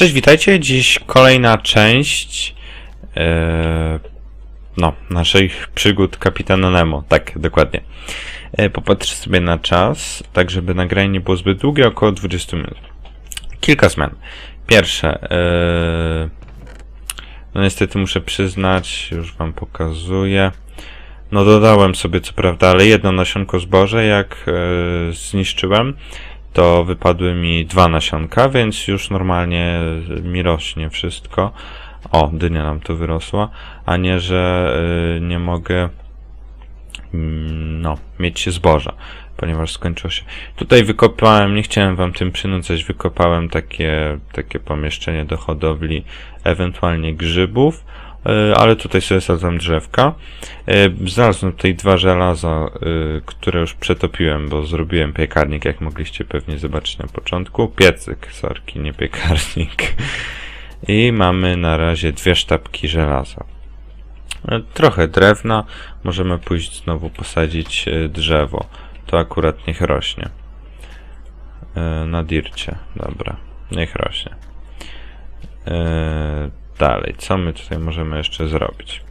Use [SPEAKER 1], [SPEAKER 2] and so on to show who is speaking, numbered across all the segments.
[SPEAKER 1] Cześć, witajcie. Dziś kolejna część e, no, naszych przygód kapitana Nemo. Tak, dokładnie. E, popatrzę sobie na czas, tak żeby nagranie nie było zbyt długie, około 20 minut. Kilka zmian. Pierwsze, e, no niestety muszę przyznać, już wam pokazuję. No dodałem sobie co prawda, ale jedno nasionko zboże, jak e, zniszczyłem, to wypadły mi dwa nasionka, więc już normalnie mi rośnie wszystko. O, dynia nam tu wyrosła, a nie, że y, nie mogę mm, no, mieć zboża, ponieważ skończyło się. Tutaj wykopałem, nie chciałem wam tym przynudzać, wykopałem takie, takie pomieszczenie do hodowli ewentualnie grzybów, ale tutaj sobie sadzam drzewka. Y, Znalazłem tutaj dwa żelaza, y, które już przetopiłem, bo zrobiłem piekarnik, jak mogliście pewnie zobaczyć na początku. Piecyk, sorki, nie piekarnik. I mamy na razie dwie sztabki żelaza. Trochę drewna, możemy pójść znowu posadzić drzewo. To akurat niech rośnie. Na dircie, dobra, niech rośnie. Dalej, co my tutaj możemy jeszcze zrobić?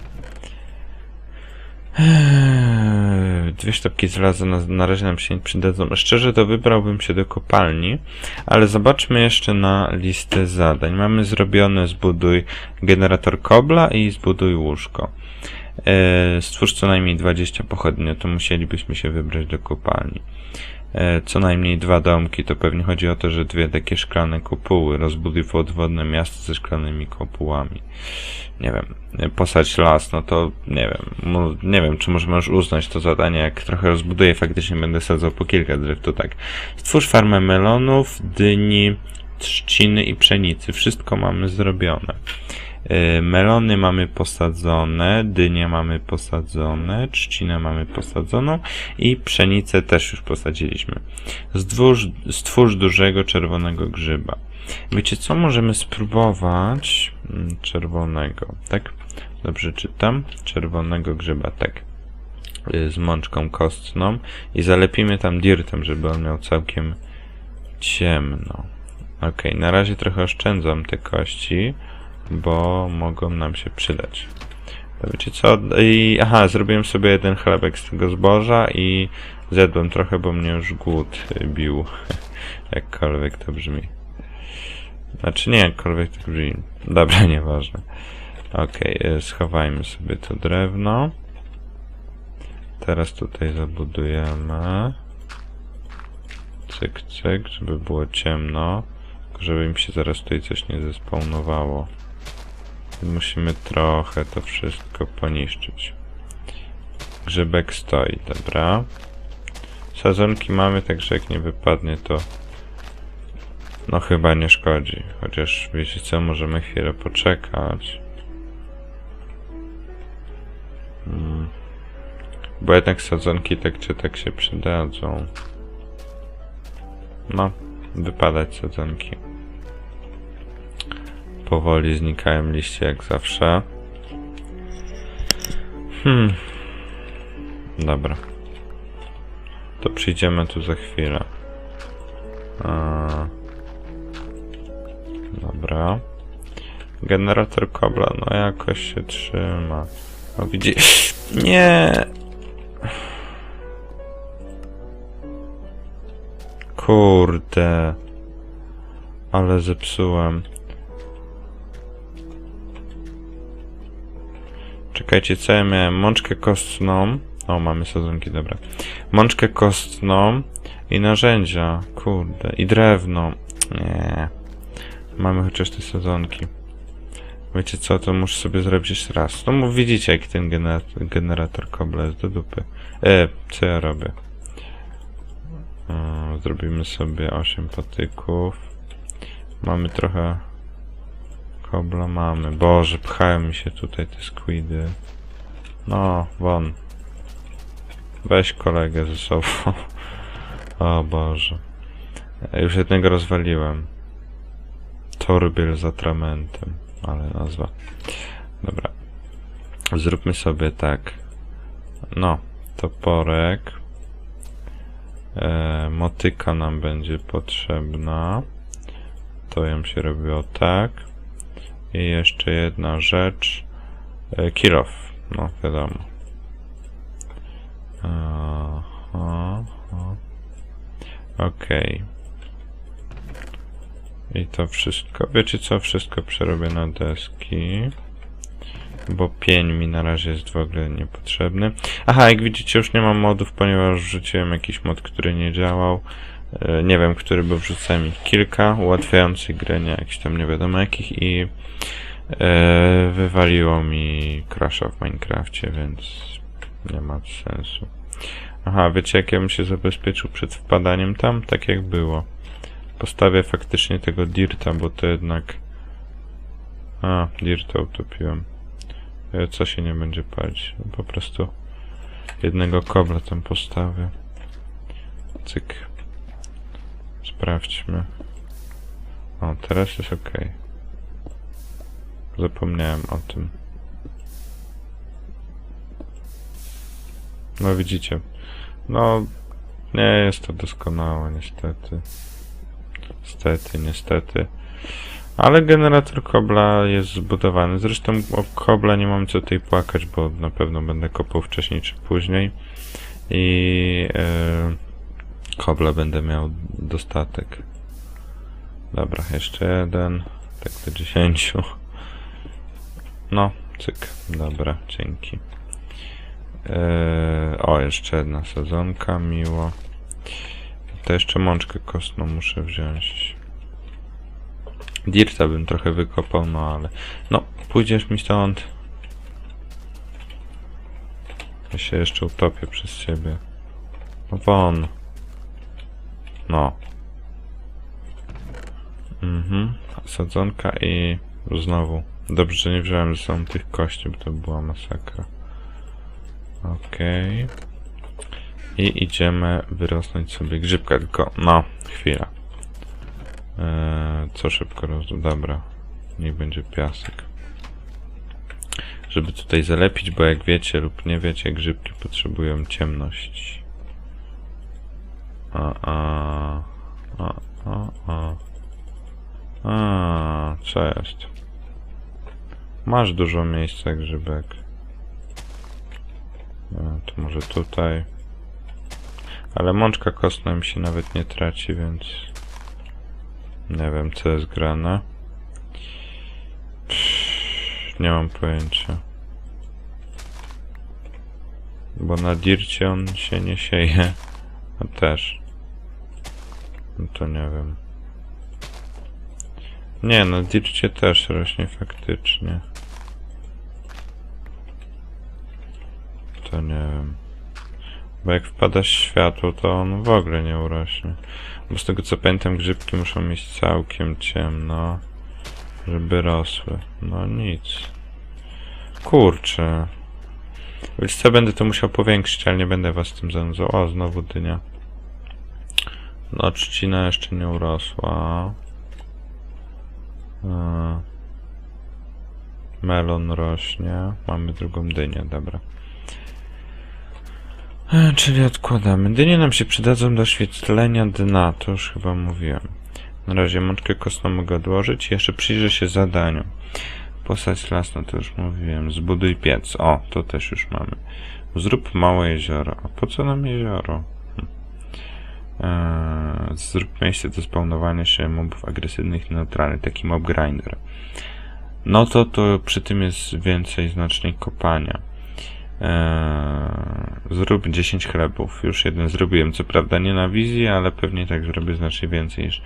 [SPEAKER 1] Eee, Dwie sztabki żelaza na, na razie nam się nie przydadzą. Szczerze to wybrałbym się do kopalni, ale zobaczmy jeszcze na listę zadań. Mamy zrobione zbuduj generator kobla i zbuduj łóżko. Eee, Stwórz co najmniej 20 pochodni, to musielibyśmy się wybrać do kopalni. Eee, Co najmniej dwa domki, to pewnie chodzi o to, że dwie takie szklane kopuły. Rozbuduj podwodne miasto ze szklanymi kopułami nie wiem, posadź las, no to nie wiem, nie wiem, czy możemy już uznać to zadanie, jak trochę rozbuduję, faktycznie będę sadzał po kilka drzew, to tak. Stwórz farmę melonów, dyni, trzciny i pszenicy, wszystko mamy zrobione. Yy, Melony mamy posadzone, dynie mamy posadzone, trzcinę mamy posadzoną i pszenicę też już posadziliśmy. Stwórz, stwórz dużego czerwonego grzyba. Wiecie co, możemy spróbować mm, czerwonego, tak? Dobrze czytam? Czerwonego grzyba, tak. Y, Z mączką kostną i zalepimy tam dirtem, żeby on miał całkiem ciemno. Ok, na razie trochę oszczędzam te kości, bo mogą nam się przydać. To Wiecie co? I, aha, zrobiłem sobie jeden chlebek z tego zboża i zjadłem trochę, bo mnie już głód bił. Jakkolwiek to brzmi. Znaczy nie, jakkolwiek to brzmi. Dobra, nieważne. Okej, y, schowajmy sobie to drewno. Teraz tutaj zabudujemy. Cyk, cyk, żeby było ciemno. Tylko żeby mi się zaraz tutaj coś nie zespawnowało. Musimy trochę to wszystko poniszczyć. Grzybek stoi, dobra. Sadzonki mamy, także jak nie wypadnie to no chyba nie szkodzi. Chociaż wiecie co, możemy chwilę poczekać. Mm. Bo jednak sadzonki tak czy tak się przydadzą. No, wypadać sadzonki. Powoli znikają liście jak zawsze. Hmm. Dobra. To przyjdziemy tu za chwilę. A... Dobra. Generator kobla, no jakoś się trzyma. No widzi... Nie! Kurde. Ale zepsułem. Czekajcie, co ja miałem? Mączkę kostną. O, mamy sadzonki, dobra. Mączkę kostną i narzędzia. Kurde. I drewno. Nie. Mamy chociaż te sadzonki. Wiecie co, to muszę sobie zrobić jeszcze raz. No widzicie jaki ten generator, generator kobla jest do dupy. E, co ja robię? O, zrobimy sobie 8 patyków. Mamy trochę kobla, mamy. Boże, pchają mi się tutaj te squidy. No, won. Weź kolegę ze sobą. O Boże. Już jednego rozwaliłem. Torbiel z atramentem, ale nazwa. Dobra. Zróbmy sobie tak. No, toporek. E, motyka nam będzie potrzebna. To ją się robiło tak. I jeszcze jedna rzecz. E, off. No, wiadomo. Aha. Okej. I to wszystko. Wiecie co? Wszystko przerobię na deski. Bo pień mi na razie jest w ogóle niepotrzebny. Aha, jak widzicie już nie mam modów, ponieważ wrzuciłem jakiś mod, który nie działał. E, Nie wiem, który, bo wrzucałem ich kilka, ułatwiających grę, nie jakichś tam nie wiadomo jakich i e, wywaliło mi crasha w Minecrafcie, więc nie ma sensu. Aha, wiecie jak ja bym się zabezpieczył przed wpadaniem tam? Tak jak było. Postawię faktycznie tego dirta, bo to jednak... A, dirta utopiłem. E, Co się nie będzie palić? Po prostu jednego kobla tam postawię. Cyk. Sprawdźmy. O, teraz jest ok. Zapomniałem o tym. No widzicie. No, nie jest to doskonałe, niestety. Niestety, niestety. Ale generator kobla jest zbudowany. Zresztą o kobla nie mam co tutaj płakać, bo na pewno będę kopał wcześniej czy później. I e, kobla będę miał dostatek. Dobra, jeszcze jeden. Tak do dziesięciu. No, cyk. Dobra, dzięki. E, o, jeszcze jedna sezonka, miło. To jeszcze mączkę kostną muszę wziąć. Dirta bym trochę wykopał, no ale... No, pójdziesz mi stąd. Ja się jeszcze utopię przez ciebie. No won. No. Mhm. Sadzonka i znowu. Dobrze, że nie wziąłem ze sobą tych kości, bo to była masakra. Okej. I idziemy wyrosnąć sobie grzybka, tylko no, chwila. Eee, co szybko roz... Dobra. Niech będzie piasek. Żeby tutaj zalepić, bo jak wiecie lub nie wiecie, grzybki potrzebują ciemności. A, a, a, a, a. A, jest? Masz dużo miejsca, grzybek. E, to może tutaj. Ale mączka kostna mi się nawet nie traci, więc... Nie wiem, co jest grane. Pff, Nie mam pojęcia. Bo na dircie on się nie sieje. A też. No to nie wiem. Nie, na dircie też rośnie faktycznie. To nie wiem. Bo jak wpada światło, to on w ogóle nie urośnie. Bo z tego co pamiętam, grzybki muszą mieć całkiem ciemno, żeby rosły. No nic. Kurczę. Więc co, będę to musiał powiększyć, ale nie będę was tym zanudzał. O, znowu dynia. No, trzcina jeszcze nie urosła. E, Melon rośnie. Mamy drugą dynię, dobra. E, Czyli odkładamy. Dynie nam się przydadzą do świetlenia dna, to już chyba mówiłem. Na razie mączkę kostną mogę odłożyć. Jeszcze przyjrzę się zadaniu. Posadź las, no to już mówiłem. Zbuduj piec. O, to też już mamy. Zrób małe jezioro. A po co nam jezioro? Hm. Eee, zrób miejsce do spawnowania się mobów agresywnych i neutralnych, taki mob grinder. No to to przy tym jest więcej znacznie kopania. Eee, zrób 10 chlebów. Już jeden zrobiłem, co prawda nie na wizji, ale pewnie tak zrobię znacznie więcej niż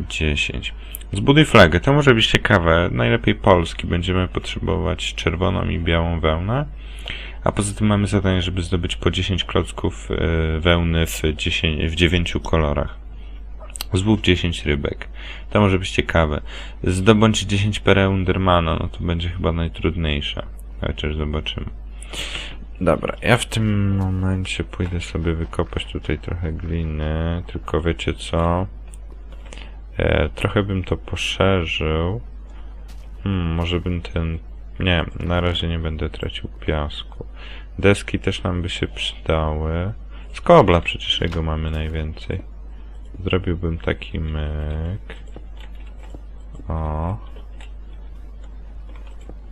[SPEAKER 1] 10. Zbuduj flagę. To może być ciekawe. Najlepiej polski. Będziemy potrzebować czerwoną i białą wełnę. A poza tym mamy zadanie, żeby zdobyć po 10 klocków e, wełny w, 10, w 9 kolorach. Zbóg 10 rybek. To może być ciekawe. Zdobądź 10 pereł Endermana. No to będzie chyba najtrudniejsze. Chociaż zobaczymy. Dobra, ja w tym momencie pójdę sobie wykopać tutaj trochę gliny, tylko wiecie co? E, trochę bym to poszerzył. Hmm, może bym ten... Nie, na razie nie będę tracił piasku. Deski też nam by się przydały. Z kobla przecież jego mamy najwięcej. Zrobiłbym taki myk. O.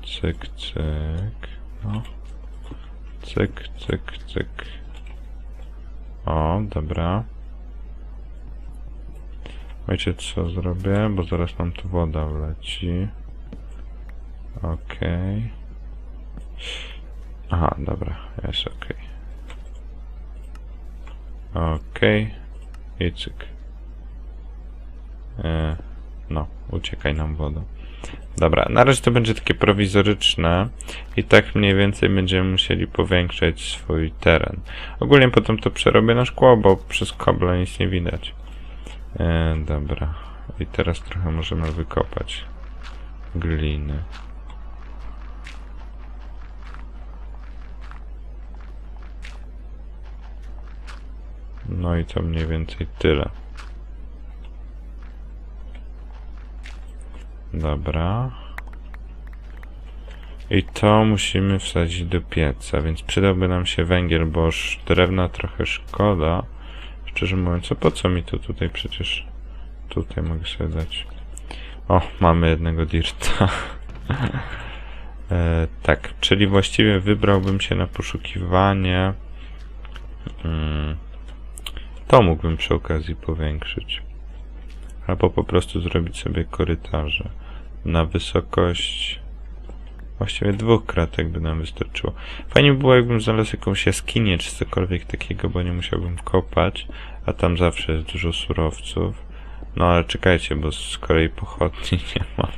[SPEAKER 1] Cyk, cyk. O. Cyk, cyk, cyk. O, dobra. Wiecie co zrobię? Bo zaraz nam tu woda wleci. Okej. Aha, dobra, jest okej. Okej. I cyk. E, no, uciekaj nam wodą. Dobra, na razie to będzie takie prowizoryczne i tak mniej więcej będziemy musieli powiększać swój teren. Ogólnie potem to przerobię na szkło, bo przez kable nic nie widać. E, dobra. I teraz trochę możemy wykopać gliny. No i to mniej więcej tyle. Dobra. I to musimy wsadzić do pieca, więc przydałby nam się węgiel, bo drewna trochę szkoda. Szczerze mówiąc, a po co mi to tutaj przecież... Tutaj mogę sobie dać. O, mamy jednego dirta. e, tak, czyli właściwie wybrałbym się na poszukiwanie... Mm, to mógłbym przy okazji powiększyć. Albo po prostu zrobić sobie korytarze na wysokość właściwie dwóch kratek by nam wystarczyło. Fajnie by było jakbym znalazł jakąś jaskinię czy cokolwiek takiego, bo nie musiałbym kopać, a tam zawsze jest dużo surowców. No ale czekajcie, bo z kolei pochodni nie mam.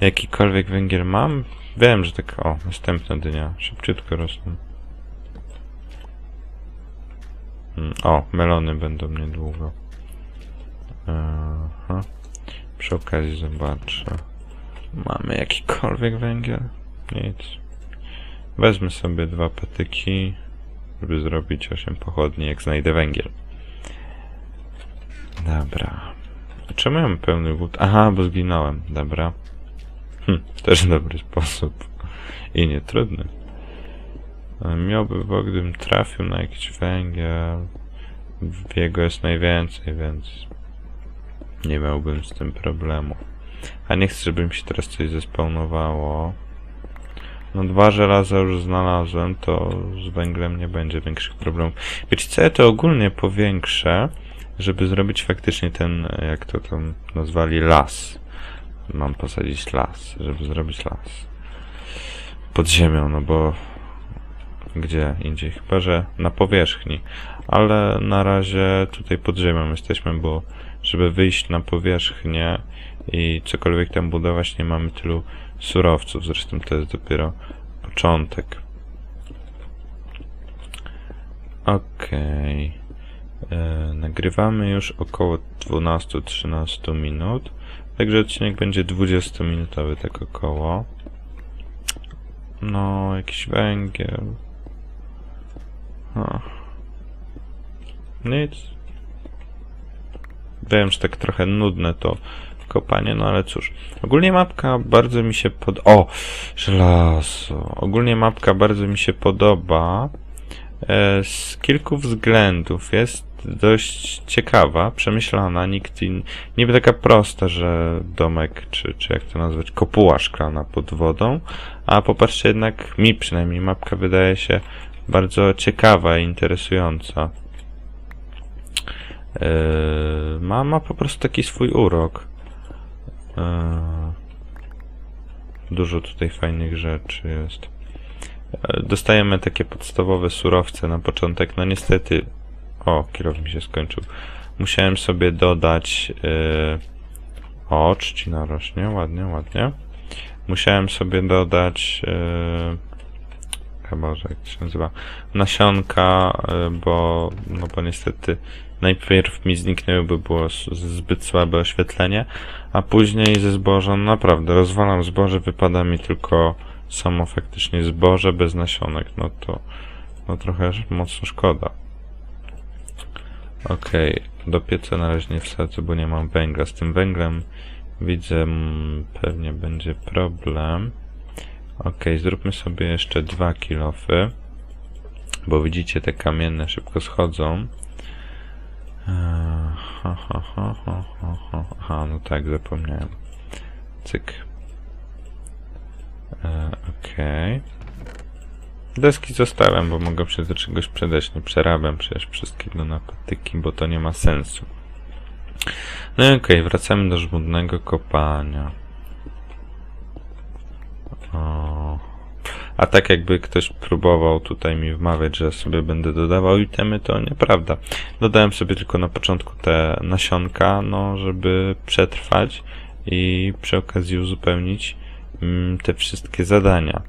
[SPEAKER 1] Jakikolwiek węgiel mam? Wiem, że tak... O, następna dynia. Szybciutko rosną. Mm, O, melony będą niedługo. Aha. Przy okazji zobaczę. Mamy jakikolwiek węgiel? Nic. Wezmę sobie dwa patyki, żeby zrobić 8 pochodni, jak znajdę węgiel. Dobra. Czemu mam pełny wód? Aha, bo zginąłem. Dobra. Hm, też dobry sposób. I nie trudny. Miałby, bo gdybym trafił na jakiś węgiel, jego jest najwięcej, więc nie miałbym z tym problemu. A nie chcę, żeby mi się teraz coś zespawnowało. No dwa żelaza już znalazłem, to z węglem nie będzie większych problemów. Wiecie co, ja to ogólnie powiększę, żeby zrobić faktycznie ten, jak to tam nazwali, las. Mam posadzić las, żeby zrobić las. Pod ziemią, no bo gdzie indziej, chyba że na powierzchni. Ale na razie tutaj pod ziemią jesteśmy, bo żeby wyjść na powierzchnię i cokolwiek tam budować, nie mamy tylu surowców. Zresztą to jest dopiero początek. Okej. E, Nagrywamy już około 12-13 minut. Także odcinek będzie 20-minutowy, tak około. No, jakiś węgiel. O. Nic. Wiem, że tak trochę nudne to kopanie, no ale cóż. Ogólnie mapka bardzo mi się pod... O! Żelazo. Ogólnie mapka bardzo mi się podoba. E, z kilku względów. Jest dość ciekawa, przemyślana, nikt in... niby taka prosta, że domek, czy, czy jak to nazwać, kopuła szklana pod wodą, a popatrzcie jednak, mi przynajmniej mapka wydaje się bardzo ciekawa i interesująca. Yy, ma, ma po prostu taki swój urok. Yy, dużo tutaj fajnych rzeczy jest. Yy, dostajemy takie podstawowe surowce na początek. No niestety. O, kierow mi się skończył. Musiałem sobie dodać. Yy, o, trzcina rośnie, ładnie, ładnie. Musiałem sobie dodać. Yy, chyba, że jak to się nazywa, nasionka, y, bo, no bo niestety najpierw mi zniknęły, bo było zbyt słabe oświetlenie, a później ze zboża, no naprawdę, rozwalam zboże, wypada mi tylko samo faktycznie zboże bez nasionek, no to, no trochę mocno szkoda. Okej, do pieca na razie nie wsadzę, bo nie mam węgla. Z tym węglem widzę, mm, pewnie będzie problem. Ok, zróbmy sobie jeszcze dwa kilofy. Bo widzicie, te kamienne szybko schodzą. Ha, ha, ha, ha, ha, ha. Aha, no tak, zapomniałem. Cyk. E, Okej. Deski zostawiam, bo mogę się do czegoś przydać. Nie przerabiam przecież wszystkiego na patyki, bo to nie ma sensu. No i okej, wracamy do żmudnego kopania. O. A tak jakby ktoś próbował tutaj mi wmawiać, że sobie będę dodawał itemy, to nieprawda. Dodałem sobie tylko na początku te nasionka, no żeby przetrwać i przy okazji uzupełnić mm, te wszystkie zadania.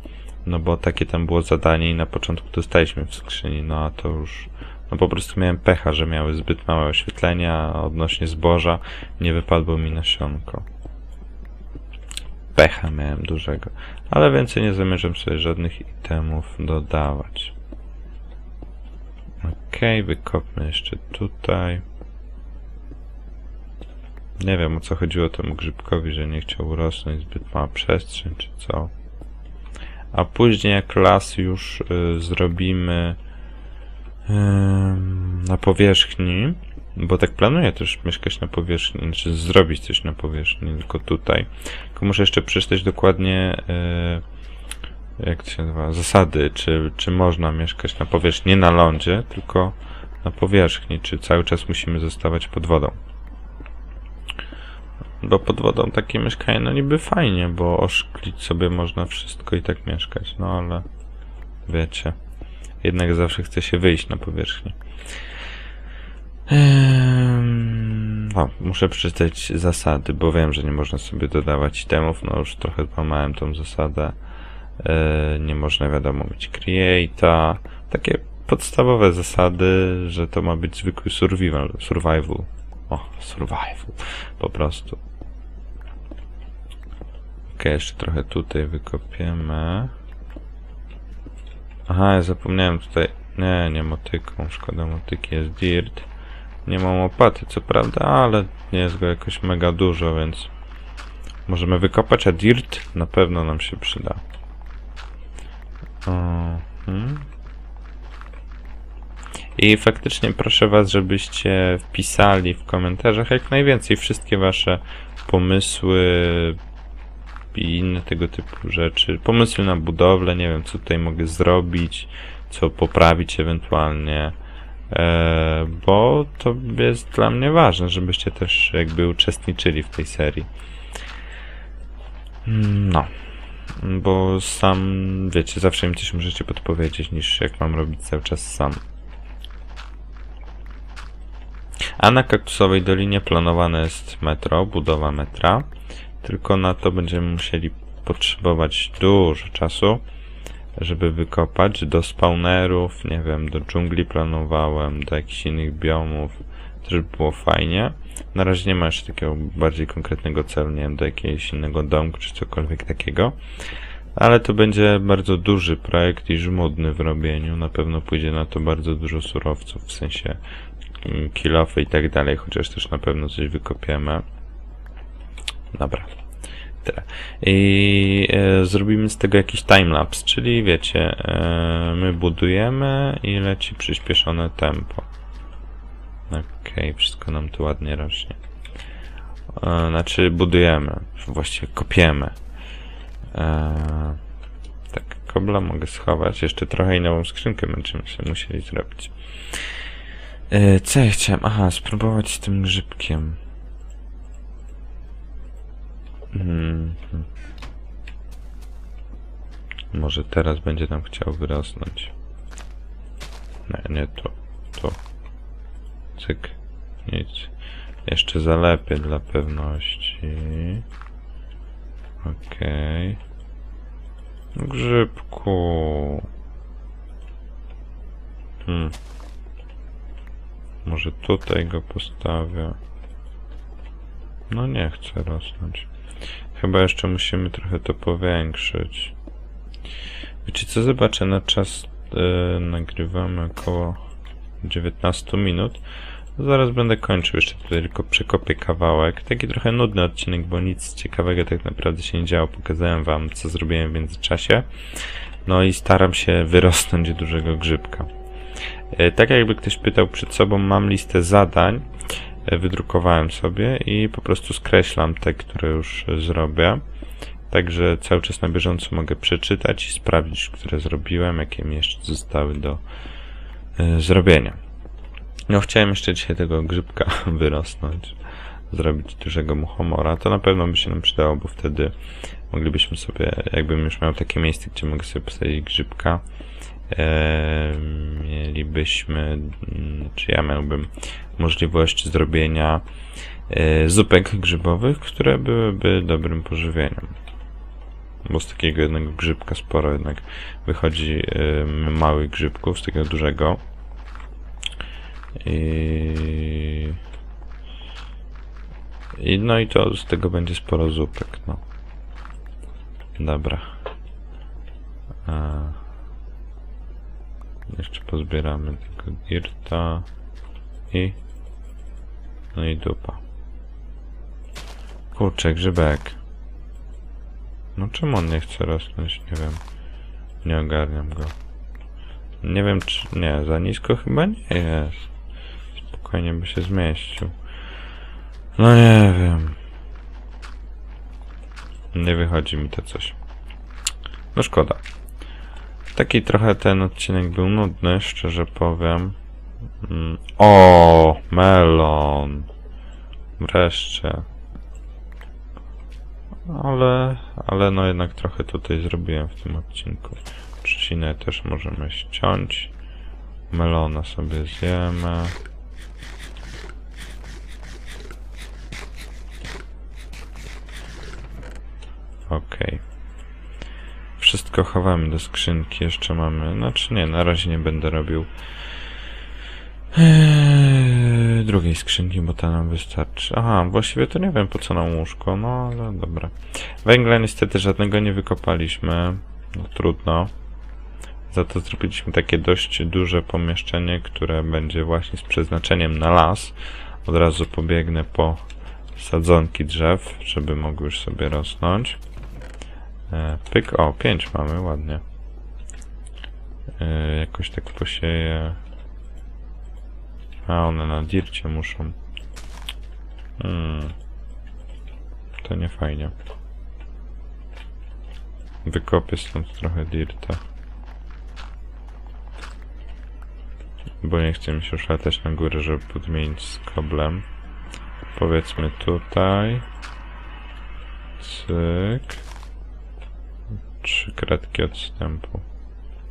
[SPEAKER 1] No bo takie tam było zadanie i na początku dostaliśmy w skrzyni, no a to już... No po prostu miałem pecha, że miały zbyt małe oświetlenia, odnośnie zboża nie wypadło mi nasionko. Pecha miałem dużego. Ale więcej nie zamierzam sobie żadnych itemów dodawać. Okej, wykopmy jeszcze tutaj. Nie wiem o co chodziło temu grzybkowi, że nie chciał urosnąć zbyt mała przestrzeń, czy co. A później jak las już y, zrobimy ym, na powierzchni, bo tak planuję też mieszkać na powierzchni, znaczy zrobić coś na powierzchni, tylko tutaj. Tylko muszę jeszcze przeczytać dokładnie y, jak to się nazywa, zasady, czy, czy można mieszkać na powierzchni, nie na lądzie, tylko na powierzchni, czy cały czas musimy zostawać pod wodą. Bo pod wodą takie mieszkanie, no niby fajnie, bo oszklić sobie można wszystko i tak mieszkać, no ale wiecie, jednak zawsze chce się wyjść na powierzchnię. Ehm, o, muszę przeczytać zasady, bo wiem, że nie można sobie dodawać itemów, no już trochę złamałem tą zasadę. E, nie można wiadomo mieć create'a, takie podstawowe zasady, że to ma być zwykły survival, survival. O, survival, po prostu. Ok, jeszcze trochę tutaj wykopiemy. Aha, ja zapomniałem tutaj. Nie, nie motyką, szkoda motyki, jest dirt. Nie mam łopaty, co prawda, ale nie jest go jakoś mega dużo, więc możemy wykopać, a dirt na pewno nam się przyda. Mhm. I faktycznie proszę Was, żebyście wpisali w komentarzach jak najwięcej wszystkie Wasze pomysły i inne tego typu rzeczy. Pomysły na budowlę, nie wiem co tutaj mogę zrobić, co poprawić ewentualnie. E, bo to jest dla mnie ważne, żebyście też jakby uczestniczyli w tej serii. Mm, No. Bo sam, wiecie, zawsze mi coś możecie podpowiedzieć, niż jak mam robić cały czas sam. A na Kaktusowej Dolinie planowane jest metro, budowa metra. Tylko na to będziemy musieli potrzebować dużo czasu, żeby wykopać do spawnerów, nie wiem, do dżungli planowałem, do jakichś innych biomów. Też by było fajnie. Na razie nie ma jeszcze takiego bardziej konkretnego celu, nie wiem, do jakiegoś innego domku czy cokolwiek takiego. Ale to będzie bardzo duży projekt i żmudny w robieniu. Na pewno pójdzie na to bardzo dużo surowców, w sensie mm, kilofy i tak dalej, chociaż też na pewno coś wykopiemy. Dobra. I e, zrobimy z tego jakiś timelapse, czyli wiecie, e, my budujemy i leci przyspieszone tempo. Okej, wszystko nam tu ładnie rośnie. E, znaczy budujemy, właściwie kopiemy. E, tak, kobla mogę schować. Jeszcze trochę i nową skrzynkę będziemy się musieli zrobić. E, co ja chciałem? Aha, spróbować z tym grzybkiem. Mhm. Może teraz będzie nam chciał wyrosnąć. Nie, nie to. To. Cyk. Nic. Jeszcze zalepię dla pewności. Okej. Grzybku. Hmm. Może tutaj go postawię. No nie chcę rosnąć. Chyba jeszcze musimy trochę to powiększyć. Wiecie co, zobaczę na czas e, nagrywamy około 19 minut. Zaraz będę kończył, jeszcze tutaj tylko przekopię kawałek. Taki trochę nudny odcinek, bo nic ciekawego tak naprawdę się nie działo. Pokazałem wam, co zrobiłem w międzyczasie. No i staram się wyrosnąć dużego grzybka. E, Tak jakby ktoś pytał przed sobą, mam listę zadań wydrukowałem sobie i po prostu skreślam te, które już e, zrobię. Także cały czas na bieżąco mogę przeczytać i sprawdzić, które zrobiłem, jakie mi jeszcze zostały do e, zrobienia. No, chciałem jeszcze dzisiaj tego grzybka wyrosnąć, zrobić dużego muchomora. To na pewno by się nam przydało, bo wtedy moglibyśmy sobie, jakbym już miał takie miejsce, gdzie mogę sobie postawić grzybka, e, mielibyśmy, czy ja miałbym możliwość zrobienia e, zupek grzybowych, które byłyby dobrym pożywieniem. Bo z takiego jednego grzybka sporo jednak wychodzi małych grzybków, z takiego dużego. I, I no i to z tego będzie sporo zupek, no. Dobra. Jeszcze pozbieramy tego dirta i no i dupa. Kurczę, grzybek. No czemu on nie chce rosnąć? Nie wiem. Nie ogarniam go. Nie wiem czy... Nie, za nisko chyba nie jest. Spokojnie by się zmieścił. No nie wiem. Nie wychodzi mi to coś. No szkoda. Taki trochę ten odcinek był nudny, szczerze powiem. Mm. O, melon. Wreszcie. Ale, ale no jednak trochę tutaj zrobiłem w tym odcinku. Trzcinę też możemy ściąć. Melona sobie zjemy. Okej. Wszystko chowamy do skrzynki. Jeszcze mamy. Znaczy nie, na razie nie będę robił eee, drugiej skrzynki, bo ta nam wystarczy. Aha, właściwie to nie wiem po co nam łóżko, no ale dobra. Węgla niestety żadnego nie wykopaliśmy. No trudno. Za to zrobiliśmy takie dość duże pomieszczenie, które będzie właśnie z przeznaczeniem na las. Od razu pobiegnę po sadzonki drzew, żeby mogły już sobie rosnąć. E, pyk, o, pięć mamy, ładnie. E, jakoś tak posieję. A, one na dircie muszą. Hmm. To nie fajnie. Wykopię stąd trochę dirta. Bo nie chcę mi się już latać na górę, żeby podmienić z koblem. Powiedzmy tutaj. Cyk. Trzy kratki odstępu.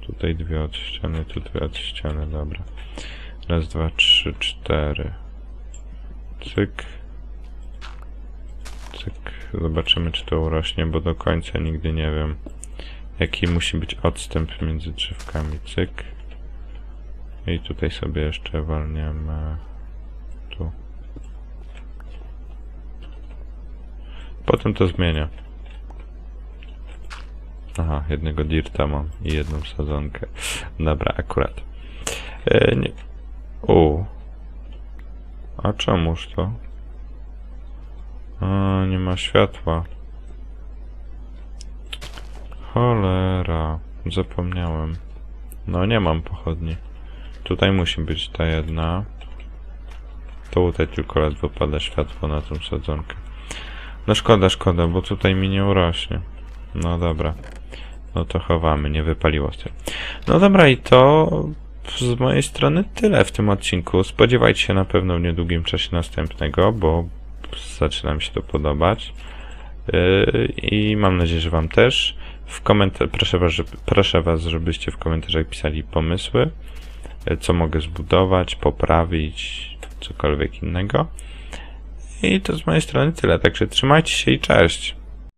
[SPEAKER 1] Tutaj dwie od ściany, tu dwie od ściany, dobra. Raz, dwa, trzy, cztery. Cyk. Cyk. Zobaczymy, czy to urośnie, bo do końca nigdy nie wiem, jaki musi być odstęp między drzewkami. Cyk. I tutaj sobie jeszcze walniemy tu. Potem to zmienia. Aha, jednego dirta mam i jedną sadzonkę. Dobra, akurat. E, nie. U. A czemuż to? A, nie ma światła. Cholera. Zapomniałem. No, nie mam pochodni. Tutaj musi być ta jedna. To tutaj tylko ledwo pada światło na tą sadzonkę. No szkoda, szkoda, bo tutaj mi nie urośnie. No dobra. No to chowamy, nie wypaliło się. No dobra i to z mojej strony tyle w tym odcinku. Spodziewajcie się na pewno w niedługim czasie następnego, bo zaczyna mi się to podobać. Yy, I mam nadzieję, że Wam też. W proszę, was, żeby, proszę Was, żebyście w komentarzach pisali pomysły, yy, co mogę zbudować, poprawić, cokolwiek innego. I to z mojej strony tyle, także trzymajcie się i cześć!